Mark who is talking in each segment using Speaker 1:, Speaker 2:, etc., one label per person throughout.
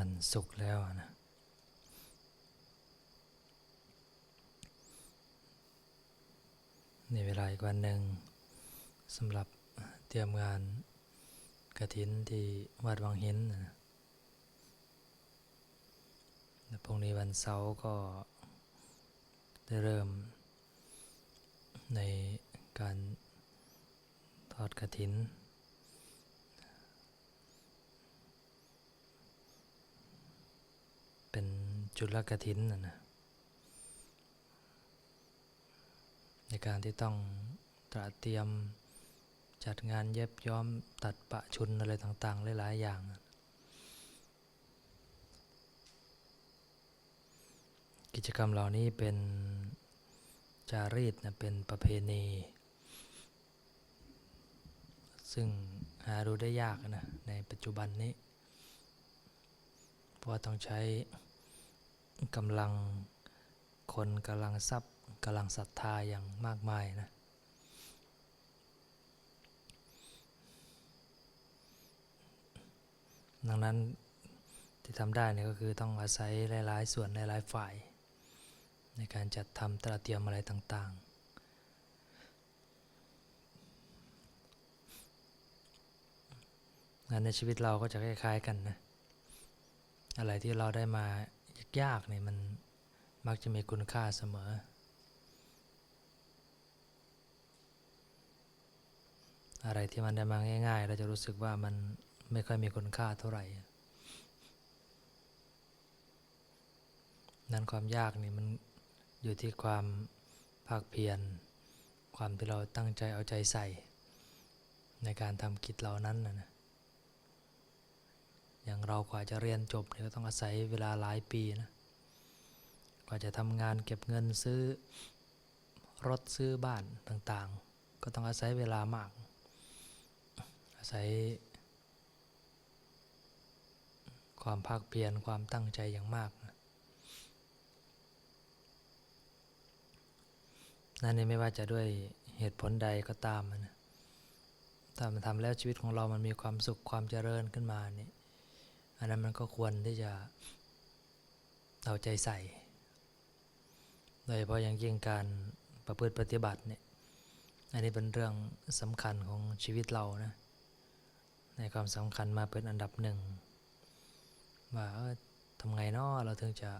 Speaker 1: วันศุกร์แล้วนะในเวลาอีกวันหนึ่งสำหรับเตรียมงานกระถินที่วัดวังหินนะแล้วพรุ่งนี้วันเสาร์ก็ได้เริ่มในการทอดกระถิน เป็นจุลกถินนะนะในการที่ต้องตระเตรียมจัดงานเย็บย้อมตัดปะชุนอะไรต่าง ๆ หลาย ๆ อย่าง กิจกรรมเหล่านี้เป็นจารีตนะเป็นประเพณี ซึ่งหาดูได้ยากนะในปัจจุบันนี้ เพราะต้องใช้กำลังคนกำลังทรัพย์กำลังศรัทธาอย่างมากมายนะดังนั้นที่ทำได้เนี่ยก็คือต้องอาศัยหลายๆ ส่วนหลายๆฝ่าย ในการจัดทำตระเตรียมอะไรต่างๆงานในชีวิตเราก็จะคล้ายๆกันนะ อะไรที่เราได้มายากๆเนี่ยมันมักจะมีคุณค่าเสมอ อะไรที่มันได้มาง่ายๆ เราจะรู้สึกว่ามันไม่ค่อยมีคุณค่าเท่าไหร่ นั้นความยากนี่มันอยู่ที่ความภาคเพียร ความที่เราตั้งใจเอาใจใส่ ในการทำกิจเหล่านั้นนะนะ อย่างเรากว่าจะเรียนจบเนี่ยก็ต้องอาศัยเวลาหลายปีนะ กว่าจะทำงานเก็บเงินซื้อรถซื้อบ้านต่างๆ ก็ต้องอาศัยเวลามาก อาศัย ความภาคเพียรความตั้งใจอย่างมากนะนั่นนี่ไม่ว่าจะด้วยเหตุผลใดก็ตามนะถ้ามันทำแล้วชีวิตของเรามันมีความสุขความเจริญขึ้นมานี่ อันนั้นมันก็ควรที่จะเอาใจใส่ โดยเฉพาะอย่างยิ่งการประพฤติปฏิบัติเนี่ยอันนี้เป็นเรื่องสำคัญของชีวิตเรานะในความสำคัญมาเป็นอันดับหนึ่งว่าทำไงเนาะเราถึงจะ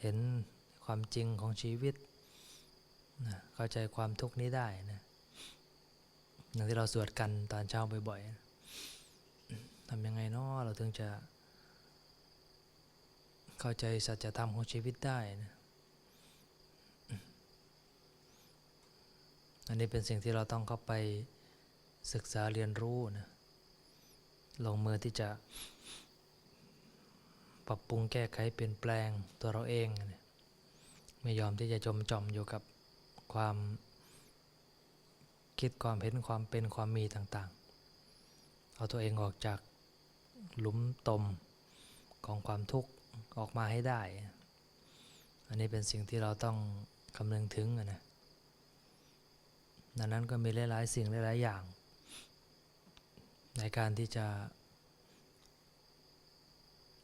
Speaker 1: เห็นความจริงของชีวิตนะเข้าใจความทุกข์นี้ได้นะอย่างที่เราสวดกันตอนเช้าบ่อยๆนะ ทำยังไงเนาะเราถึงจะ เข้าใจสัจธรรมของชีวิตได้นะอันนี้เป็นสิ่งที่เราต้องเข้าไปศึกษาเรียนรู้นะลงมือที่จะ ปรับปรุงแก้ไขเปลี่ยนแปลงตัวเราเองนะไม่ยอมที่จะจมจอมอยู่กับความคิดความเห็นความเป็นความมีต่างๆ เอาตัวเองออกจาก หลุมตมของความทุกข์ออกมาให้ได้ อันนี้เป็นสิ่งที่เราต้องคำนึงถึงนะดังนั้นก็มีหลายๆสิ่งหลายๆอย่าง ในการที่จะ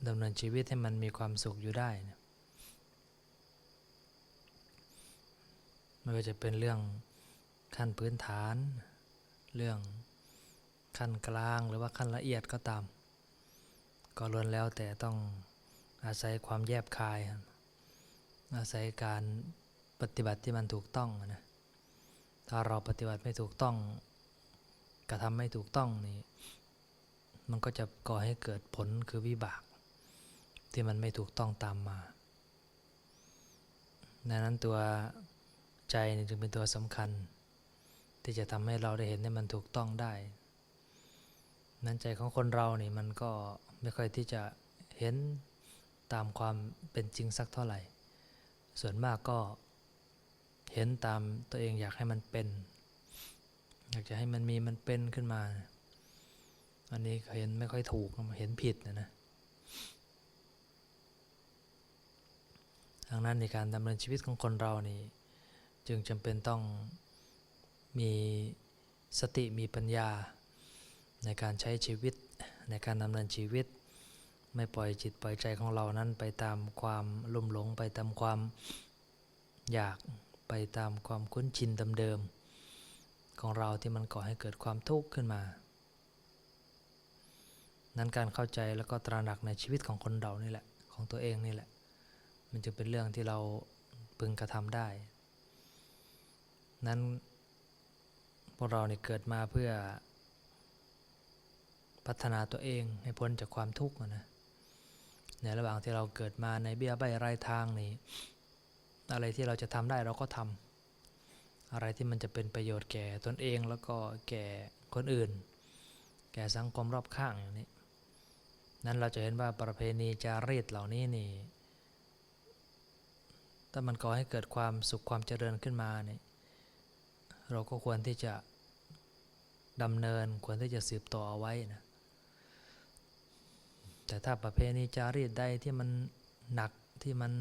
Speaker 1: ดำเนินชีวิตให้มันมีความสุขอยู่ได้นะไม่ว่าจะเป็นเรื่องขั้นพื้นฐาน เรื่องขั้นกลางหรือว่าขั้นละเอียดก็ตาม ก็ล้วนแล้วแต่ต้องอาศัยความแยบคาย อาศัยการปฏิบัติที่มันถูกต้องนะถ้าเราปฏิบัติไม่ถูกต้องกระทำไม่ถูกต้องนี่มันก็จะก่อให้เกิดผลคือวิบาก ที่มันไม่ถูกต้องตามมาดังนั้นตัวใจนี่จึงเป็นตัวสำคัญ ที่จะทำให้เราได้เห็นให้มันถูกต้องได้ นั้นใจของคนเรานี่มันก็ ไม่ค่อยที่จะเห็นตามความเป็นจริงสักเท่าไหร่ ส่วนมากก็เห็นตามตัวเองอยากให้มันเป็น อยากจะให้มันมีมันเป็นขึ้นมา อันนี้เห็นไม่ค่อยถูกเห็นผิดนะนะดังนั้นในการดำเนินชีวิตของคนเรานี่จึงจำเป็นต้องมีสติมีปัญญาในการใช้ชีวิต ในการดำเนินชีวิต ไม่ปล่อยจิตปล่อยใจของเรานั้นไปตามความลุ่มหลง ไปตามความอยากไปตามความคุ้นชินเดิมๆของเราที่มันก่อให้เกิดความทุกข์ขึ้นมา นั้นการเข้าใจแล้วก็ตระหนักในชีวิตของคนเรานี่แหละของตัวเองนี่แหละ มันจะเป็นเรื่องที่เราพึงกระทำได้ นั้นพวกเราเนี่ยเกิดมาเพื่อ พัฒนาตัวเองให้พ้นจากความทุกข์นะในระหว่างที่เราเกิดมาในเบี้ยใบไรายทางนี้อะไรที่เราจะทำได้เราก็ทำอะไรที่มันจะเป็นประโยชน์แก่ตนเองแล้วก็แก่คนอื่น แก่สังคมรอบข้างอย่างนี้ นั้นเราจะเห็นว่าประเพณีจารีตเหล่านี้นี่ถ้ามันก่อให้เกิดความสุขความเจริญขึ้นมาเนี่ยเราก็ควรที่จะดำเนินควรที่จะสืบต่อเอาไว้นะ แต่ถ้าประเพณีจารีตใดที่มันหนักที่มัน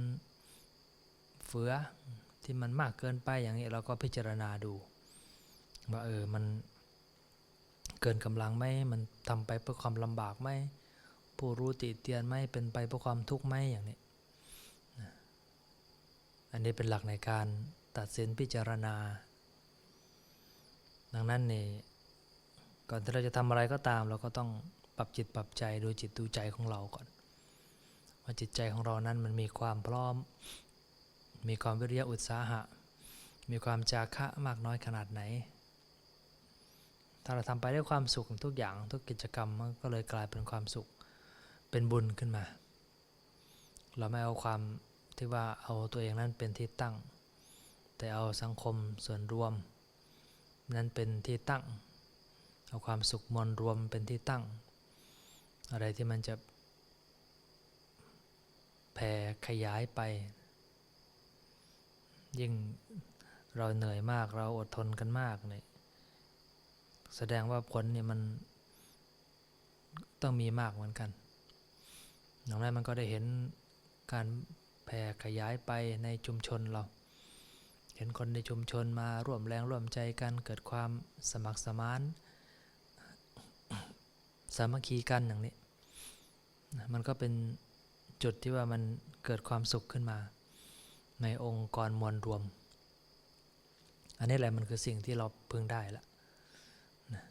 Speaker 1: เฟือที่มันมากเกินไปอย่างนี้เราก็พิจารณาดู ว่าเออมันเกินกำลังไหมมันทำไปเพื่อความลำบากไหมผู้รู้ติเตียนไหมเป็นไปเพื่อความทุกข์ไหมอย่างนี้อันนี้เป็นหลักในการตัดสินพิจารณา ดังนั้นนี่ก่อนที่เราจะทำอะไรก็ตามเราก็ต้อง ปรับจิตปรับใจดูจิตดูใจของเราก่อน ว่าจิตใจของเรานั้นมันมีความพร้อม มีความวิริยะอุตสาหะ มีความจาคะมากน้อยขนาดไหน ถ้าเราทำไปด้วยความสุขทุกอย่างทุกกิจกรรมมันก็เลยกลายเป็นความสุขเป็นบุญขึ้นมา เราไม่เอาความที่ว่าเอาตัวเองนั้นเป็นที่ตั้ง แต่เอาสังคมส่วนรวม นั้นเป็นที่ตั้ง เอาความสุขมวลรวมเป็นที่ตั้ง อะไรที่มันจะแผ่ขยายไป ยิ่งเราเหนื่อยมากเราอดทนกันมากเนี่ยแสดงว่าผลเนี่ยมันต้องมีมากเหมือนกันอย่างนั้นมันก็ได้เห็นการแผ่ขยายไปในชุมชนเรา เห็นคนในชุมชนมาร่วมแรงร่วมใจกันเกิดความสมัครสมาน สามัคคีกันอย่างนี้มันก็เป็นจุดที่ว่ามันเกิดความสุขขึ้นมา ในองค์กรมวลรวม อันนี้แหละมันคือสิ่งที่เราพึงได้ละนะ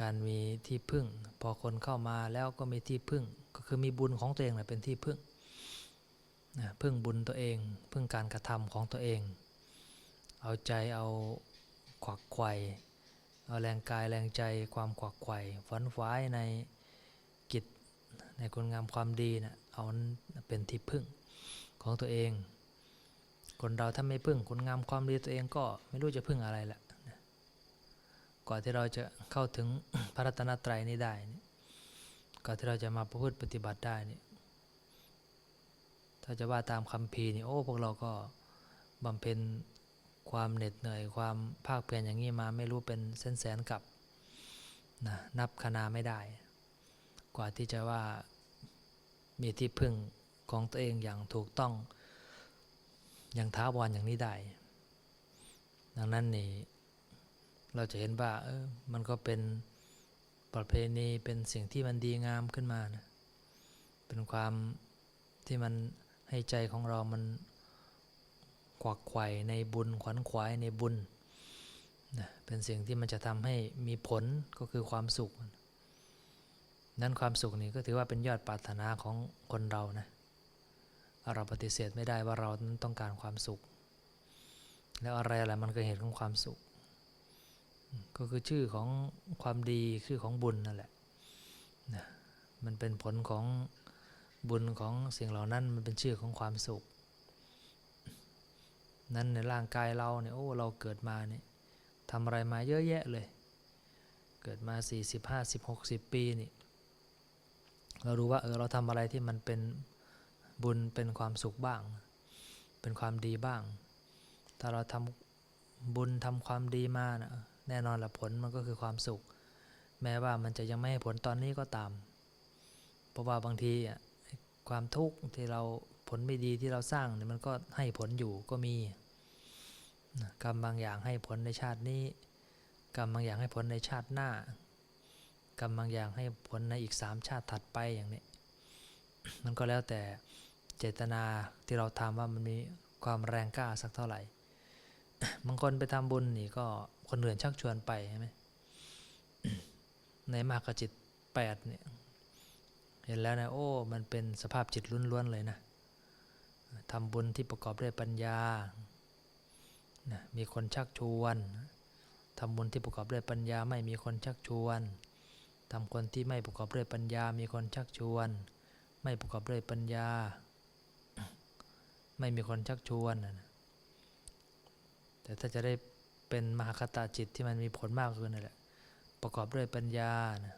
Speaker 1: การมีที่พึ่ง พอคนเข้ามาแล้วก็มีที่พึ่ง ก็คือมีบุญของตัวเองแหละเป็นที่พึ่งนะพึ่งบุญตัวเอง พึ่งการกระทำของตัวเอง เอาใจเอาขวักไขว่ แรงกายแรงใจความขวักไขว่ฝันฝ้ายในกิจในคุณงามความดีนะเอาเป็นที่พึ่งของตัวเอง คนเราถ้าไม่พึ่งคุณงามความดีตัวเองก็ไม่รู้จะพึ่งอะไรละก่อนที่เราจะเข้าถึงพระรัตนตรัยนี้ได้นี่ก่อนที่เราจะมาประพฤติปฏิบัติได้นี่ถ้าจะว่าตามคำพีนี่โอ้พวกเราก็บำเพ็ญ ความเหน็ดเหนื่อยความภาคเพียรอย่างนี้มาไม่รู้เป็นแสนแสนกับนะนับคณาไม่ได้ กว่าที่จะว่ามีที่พึ่งของตัวเองอย่างถูกต้องอย่างท้าวรอย่างนี้ได้ ดังนั้นนี่เราจะเห็นว่าเออมันก็เป็นประเพณีเป็นสิ่งที่มันดีงามขึ้นมานะเป็นความที่มันให้ใจของเรามัน กวักไขว่ในบุญขวัญขวายในบุญนะเป็นสิ่งที่มันจะทำให้มีผลก็คือความสุข นั้นความสุขนี้ก็ถือว่าเป็นยอดปรารถนาของคนเรานะเราปฏิเสธไม่ได้ว่าเรานั้นต้องการความสุข แล้วอะไรอะไรมันก็เหตุของความสุข ก็คือชื่อของความดีชื่อของบุญนั่นแหละนะมันเป็นผลของบุญของสิ่งเหล่านั้นมันเป็นชื่อของความสุข นั้นในร่างกายเราเนี่ยโอ้เราเกิดมาเนี่ยทำอะไรมาเยอะแยะเลย เกิดมา 40 50 60 ปีนี่เรารู้ว่าเออเราทำอะไรที่มันเป็นบุญเป็นความสุขบ้าง เป็นความดีบ้าง ถ้าเราทำบุญทำความดีมานะแน่นอนละผลมันก็คือความสุข แม้ว่ามันจะยังไม่ให้ผลตอนนี้ก็ตาม เพราะว่าบางทีความทุกข์ที่เรา ผลไม่ดีที่เราสร้างเนี่ยมันก็ให้ผลอยู่ก็มีกรรมบางอย่างให้ผลในชาตินี้ กรรมบางอย่างให้ผลในชาติหน้า กรรมบางอย่างให้ผลในอีกสามชาติถัดไปอย่างนี้ มันก็แล้วแต่เจตนาที่เราทำว่ามันมีความแรงกล้าสักเท่าไหร่บางคนไปทำบุญนี่ก็คนอื่นชักชวนไปใช่ไหมในมากจิตแปดเนี่ยเห็นแล้วนะโอ้ มันเป็นสภาพจิตล้วนๆเลยนะ ทำบุญที่ประกอบด้วยปัญญานะมีคนชักชวนทำบุญที่ประกอบด้วยปัญญาไม่มีคนชักชวนทำคนที่ไม่ประกอบด้วยปัญญา มีคนชักชวน ไม่ประกอบด้วยปัญญา ไม่มีคนชักชวนนะแต่ถ้าจะได้เป็นมหาคตาจิตที่มันมีผลมากขึ้นนั่นแหละ ประกอบด้วยปัญญานะ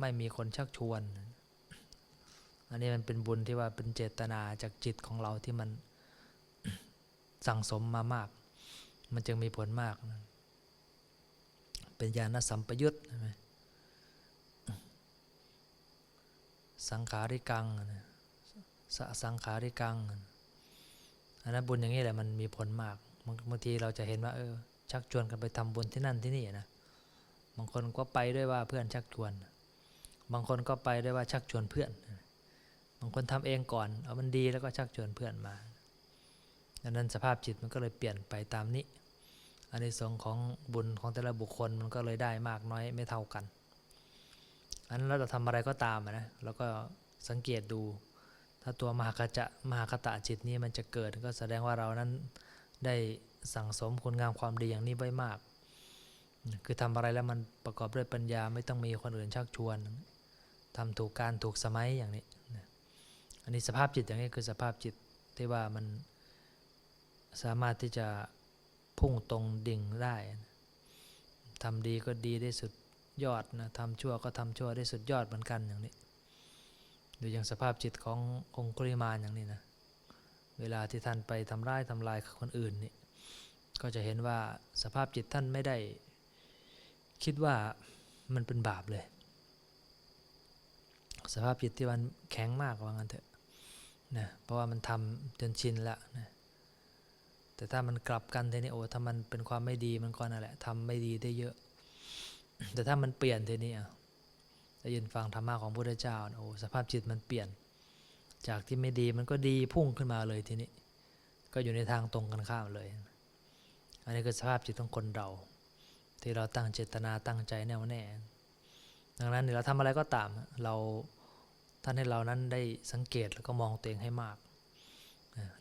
Speaker 1: ไม่มีคนชักชวน อันนี้มันเป็นบุญที่ว่าเป็นเจตนาจากจิตของเราที่มันสั่งสมมามาก มันจึงมีผลมาก เป็นญาณสัมปยุตใช่ไหมสังขาริกังสสังขาริกังอันนั้นบุญอย่างนี้แหละมันมีผลมากบางบางทีเราจะเห็นว่าเออชักชวนกันไปทำบุญที่นั่นที่นี่นะบางคนก็ไปด้วยว่าเพื่อนชักชวน บางคนก็ไปด้วยว่าชักชวนเพื่อนางคนทำเองก่อนเอามันดีแล้วก็ชักชวนเพื่อนมาดังนั้นสภาพจิตมันก็เลยเปลี่ยนไปตามนี้อันในสงของบุญของแต่ละบุคคลมันก็เลยได้มากน้อยไม่เท่ากัน อันนั้นเราจะทำอะไรก็ตามนะเราก็สังเกตดู ถ้าตัวมหากจะมหากตะจิตนี้มันจะเกิดก็แสดงว่าเรานั้นได้สั่งสมคุณงามความดีอย่างนี้ไว้มาก คือทำอะไรแล้วมันประกอบด้วยปัญญาไม่ต้องมีคนอื่นชักชวนทำถูกการถูกสมัยอย่างนี้ อันนี้สภาพจิตอย่างนี้คือสภาพจิตที่ว่ามันสามารถที่จะพุ่งตรงดิ่งได้ทำดีก็ดีได้สุดยอดนะทำชั่วก็ทำชั่วได้สุดยอดเหมือนกันอย่างนี้ดูอย่างสภาพจิตขององคุริมานอย่างนี้นะเวลาที่ท่านไปทำร้ายทำลายคนอื่นนี่ก็จะเห็นว่าสภาพจิตท่านไม่ได้ คิดว่ามันเป็นบาปเลย สภาพจิตที่มันแข็งมากว่างั้นเถอะ นะเพราะว่ามันทำจนชินละนะแต่ถ้ามันกลับกันทีนี้โอ้ถ้ามันเป็นความไม่ดีมันก็นั่นแหละทำไม่ดีได้เยอะ แต่ถ้ามันเปลี่ยนทีนี้อะได้ยินฟังธรรมะของพระพุทธเจ้าโอ้สภาพจิตมันเปลี่ยน จากที่ไม่ดีมันก็ดีพุ่งขึ้นมาเลยทีนี้ ก็อยู่ในทางตรงกันข้ามเลย อันนี้คือสภาพจิตของคนเรา ที่เราตั้งเจตนาตั้งใจแน่วแน่ดังนั้นเราทำอะไรก็ตามเรา ท่านให้เรานั้นได้สังเกตแล้วก็มองตัวเองให้มาก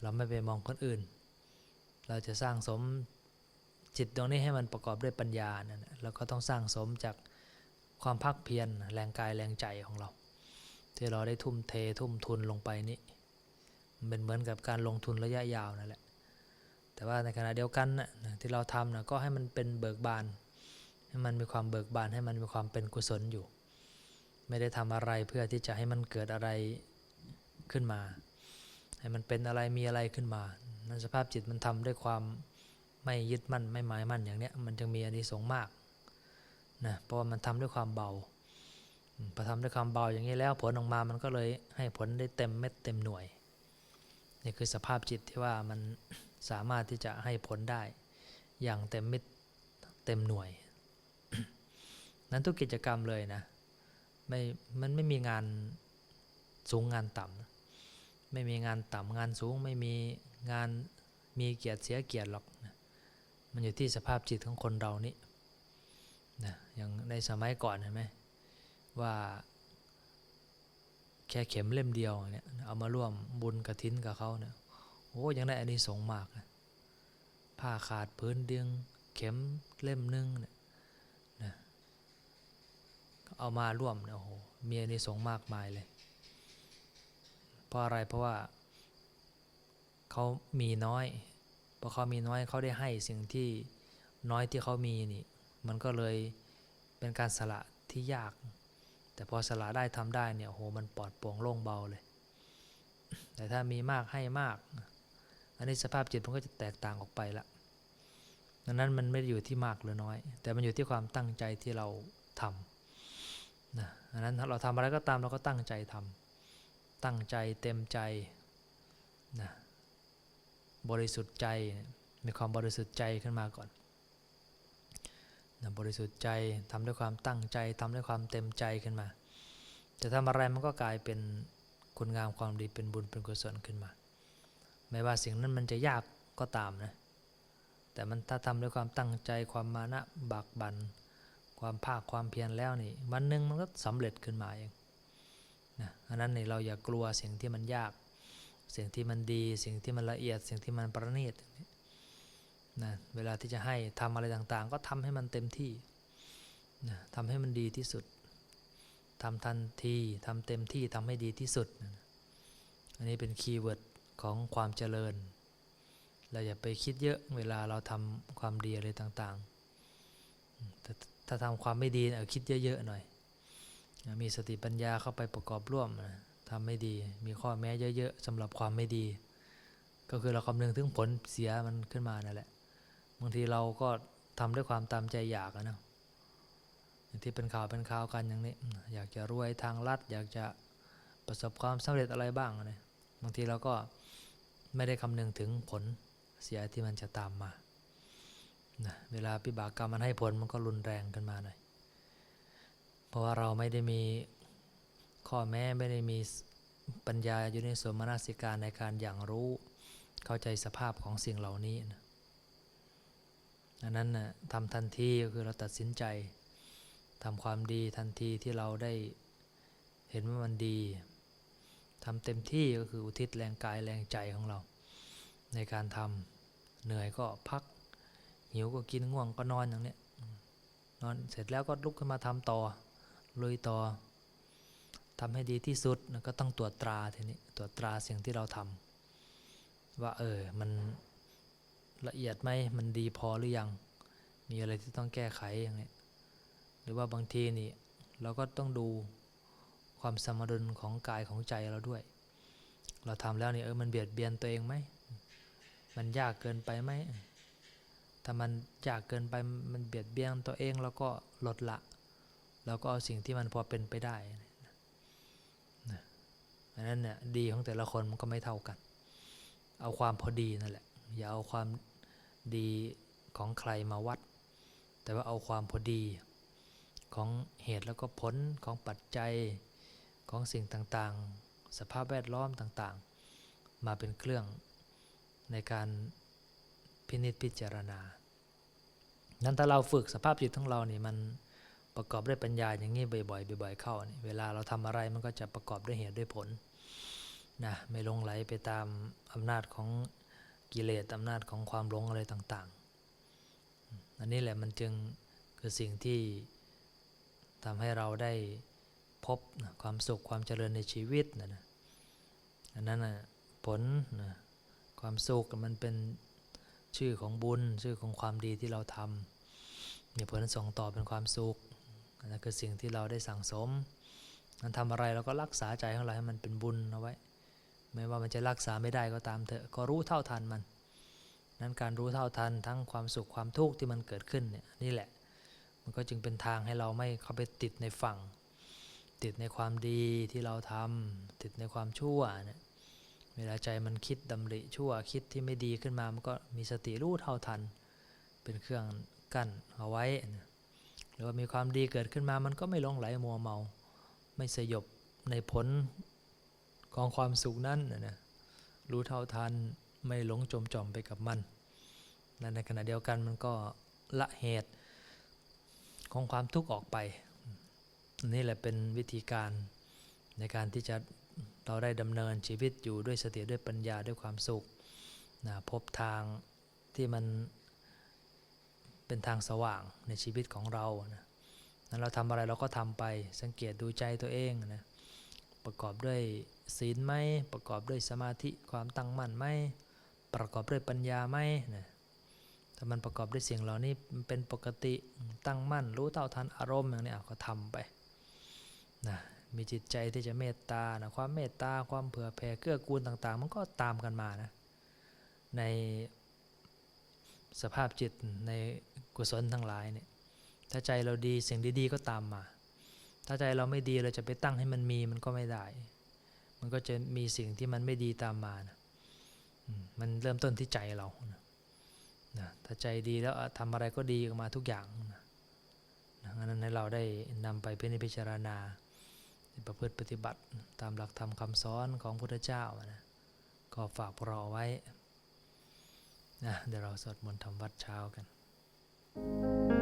Speaker 1: เราไม่ไปมองคนอื่น เราจะสร้างสมจิตตรงนี้ให้มันประกอบด้วยปัญญานะเราก็ต้องสร้างสมจากความภาคเพียรแรงกายแรงใจของเรา ที่เราได้ทุ่มเททุ่มทุนลงไปนี้มันเป็นเหมือนกับการลงทุนระยะยาวนั่นแหละ แต่ว่าในขณะเดียวกันนะที่เราทำนะก็ให้มันเป็นเบิกบาน ให้มันมีความเบิกบานให้มันมีความเป็นกุศลอยู่ ไม่ได้ทำอะไรเพื่อที่จะให้มันเกิดอะไรขึ้นมา ให้มันเป็นอะไรมีอะไรขึ้นมา นั้นสภาพจิตมันทำด้วยความไม่ยึดมั่นไม่หมายมั่นอย่างเนี้ยมันจึงมีอานิสงส์มากนะเพราะว่ามันทำด้วยความเบาพอทำด้วยความเบาอย่างนี้แล้วผลออกมามันก็เลยให้ผลได้เต็มเม็ดเต็มหน่วยนี่คือสภาพจิตที่ว่ามันสามารถที่จะให้ผลได้อย่างเต็มเม็ดเต็มหน่วย นั้นทุกกิจกรรมเลยนะ ไม่มันไม่มีงานสูงงานต่ำไม่มีงานต่ำงานสูงไม่มีงานมีเกียรติเสียเกียรติหรอกนะมันอยู่ที่สภาพจิตของคนเรานี่นะอย่างในสมัยก่อนเห็นไหมว่าแค่เข็มเล่มเดียวเนี่ยเอามาร่วมบุญกระถินกับเขาเนี่ยโอ้ยังได้อันนี้สงมากนะผ้าขาดพื้นเดียงเข็มเล่มนึงเนี่ย เอามาร่วมเนี่ยโอ้โหมีอนนี้สงมากมายเลย เพราะอะไรเพราะว่าเขามีน้อยพอเขามีน้อยเขาได้ให้สิ่งที่น้อยที่เขามีนี่ มันก็เลยเป็นการสละที่ยาก แต่พอสละได้ทำได้เนี่ยโหมันปลอดโปร่งโล่งเบาเลย แต่ถ้ามีมากให้มาก อันนี้สภาพจิตมันก็จะแตกต่างออกไปละดังนั้นมันไม่ได้อยู่ที่มากหรือน้อย แต่มันอยู่ที่ความตั้งใจที่เราทำ นะอันนั้นเราทำอะไรก็ตามเราก็ตั้งใจทำตั้งใจเต็มใจนะบริสุทธิ์ใจ มีความบริสุทธิ์ใจขึ้นมาก่อนนะบริสุทธิ์ใจทำด้วยความตั้งใจทำด้วยความเต็มใจขึ้นมา จะทำอะไรมันก็กลายเป็นคุณงามความดีเป็นบุญเป็นกุศลขึ้นมา ไม่ว่าสิ่งนั้นมันจะยากก็ตามนะ แต่มันถ้าทำด้วยความตั้งใจความมานะบากบัน ความภาคความเพียรแล้วนี่วันหนึ่งมันก็สำเร็จขึ้นมาเองนะอันนั้นนี่เราอย่ากลัวสิ่งที่มันยาก สิ่งที่มันดี สิ่งที่มันละเอียด สิ่งที่มันประณีตนะเวลาที่จะให้ทำอะไรต่างๆ ก็ทำให้มันเต็มที่นะทำให้มันดีที่สุดทำทันทีทำเต็มที่ทำให้ดีที่สุดนะอันนี้เป็นคีย์เวิร์ดของความเจริญ เราอย่าไปคิดเยอะเวลาเราทำความดีอะไรต่างๆ ถ้าทำความไม่ดีเออคิดเยอะๆหน่อย มีสติปัญญาเข้าไปประกอบร่วมนะทำไม่ดี มีข้อแม้เยอะๆสำหรับความไม่ดี ก็คือเราคำนึงถึงผลเสียมันขึ้นมานั่นแหละบางทีเราก็ทำด้วยความตามใจอยากนะอย่างที่เป็นข่าวเป็นข่าวกันอย่างนี้ อยากจะรวยทางลัด อยากจะประสบความสำเร็จอะไรบ้างนะบางทีเราก็ไม่ได้คำนึงถึงผลเสียที่มันจะตามมา นะเวลาปิบากกรรมมันให้ผลมันก็รุนแรงขึ้นมาหน่อย เพราะว่าเราไม่ได้มีข้อแม้ไม่ได้มีปัญญาอยู่ในสมนาสิการในการอย่างรู้เข้าใจสภาพของสิ่งเหล่านี้นะอันนั้นนะทำทันทีก็คือเราตัดสินใจทำความดีทันทีที่เราได้เห็นว่ามันดีทำเต็มที่ก็คืออุทิศแรงกายแรงใจของเรา ในการทำเหนื่อยก็พัก หิวก็กินง่วงก็นอนอย่างเนี้ยนอนเสร็จแล้วก็ลุกขึ้นมาทำต่อลุยต่อทำให้ดีที่สุดก็ต้องตรวจตราทีนี้ตรวจตราสิ่งที่เราทำว่าเออมันละเอียดไหมมันดีพอหรือยัง มีอะไรที่ต้องแก้ไขอย่างนี้หรือว่าบางทีนี่เราก็ต้องดูความสมดุลของกายของใจเราด้วย เราทำแล้วนี่เออมันเบียดเบียนตัวเองไหมมันยากเกินไปไหม ถ้ามันยากเกินไปมันเบียดเบียนตัวเองแล้วก็ลดละ แล้วก็เอาสิ่งที่มันพอเป็นไปได้นะอันนั้นเนี่ยดีของแต่ละคนมันก็ไม่เท่ากัน เอาความพอดีนั่นแหละ อย่าเอาความดีของใครมาวัด แต่ว่าเอาความพอดีของเหตุแล้วก็ผลของปัจจัยของสิ่งต่างๆ สภาพแวดล้อมต่างๆ มาเป็นเครื่องในการ พินิจพิจารณา นั้นถ้าเราฝึกสภาพจิตของเราเนี่ยมันประกอบด้วยปัญญาอย่างนี้บ่อยๆบ่อยๆเข้านี่เวลาเราทำอะไรมันก็จะประกอบด้วยเหตุด้วยผลนะไม่ลงไหลไปตามอำนาจของกิเลสอำนาจของความหลงอะไรต่างๆ อันนี้แหละมันจึงคือสิ่งที่ทำให้เราได้พบนะความสุขความเจริญในชีวิตนะนะอันนั้นนะผลนะความสุขมันเป็น ชื่อของบุญ ชื่อของความดีที่เราทำเนี่ยผลส่งต่อเป็นความสุขนั่นคือสิ่งที่เราได้สั่งสมมันทำอะไรเราก็รักษาใจของเราให้มันเป็นบุญเอาไว้ ไม่ว่ามันจะรักษาไม่ได้ก็ตามเถอะก็รู้เท่าทันมัน นั้นการรู้เท่าทันทั้งความสุขความทุกข์ที่มันเกิดขึ้นเนี่ยนี่แหละ มันก็จึงเป็นทางให้เราไม่เข้าไปติดในฝั่ง ติดในความดีที่เราทำติดในความชั่วเนี่ย เวลาใจมันคิดดำริชั่วคิดที่ไม่ดีขึ้นมามันก็มีสติรู้เท่าทัน เป็นเครื่องกั้นเอาไว้ หรือว่ามีความดีเกิดขึ้นมามันก็ไม่ลงไหลมัวเมา ไม่สยบในผลของความสุขนั้นนะรู้เท่าทันไม่หลงจมจอมไปกับมันและในขณะเดียวกันมันก็ละเหตุของความทุกข์ออกไป นี่แหละเป็นวิธีการในการที่จะ เราได้ดำเนินชีวิตอยู่ด้วยสติด้วยปัญญาด้วยความสุขนะพบทางที่มันเป็นทางสว่างในชีวิตของเรานะนั้นเราทำอะไรเราก็ทำไปสังเกตดูใจตัวเองนะประกอบด้วยศีลไหมประกอบด้วยสมาธิความตั้งมั่นไหมประกอบด้วยปัญญาไหมนะถ้ามันประกอบด้วยสิ่งเหล่านี้เป็นปกติตั้งมั่นรู้เท่าทันอารมณ์อย่างนี้ก็ทำไปนะ มีจิตใจที่จะเมตตานะความเมตตาความเผื่อแผ่เกื้อกูลต่างๆ มันก็ตามกันมานะในสภาพจิตในกุศลทั้งหลายเนี่ยถ้าใจเราดีสิ่งดีๆก็ตามมา ถ้าใจเราไม่ดีเราจะไปตั้งให้มันมีมันก็ไม่ได้ มันก็จะมีสิ่งที่มันไม่ดีตามมานะมันเริ่มต้นที่ใจเรานะนะถ้าใจดีแล้วทำอะไรก็ดีออกมาทุกอย่างนะให้เราได้นำไปพิจารณา ประพฤติปฏิบัติตามหลักธรรมคำสอนของพุทธเจ้านะก็ฝากพวกเราไว้นะเดี๋ยวเราสวดมนต์ทำวัดเช้ากัน
Speaker 2: อ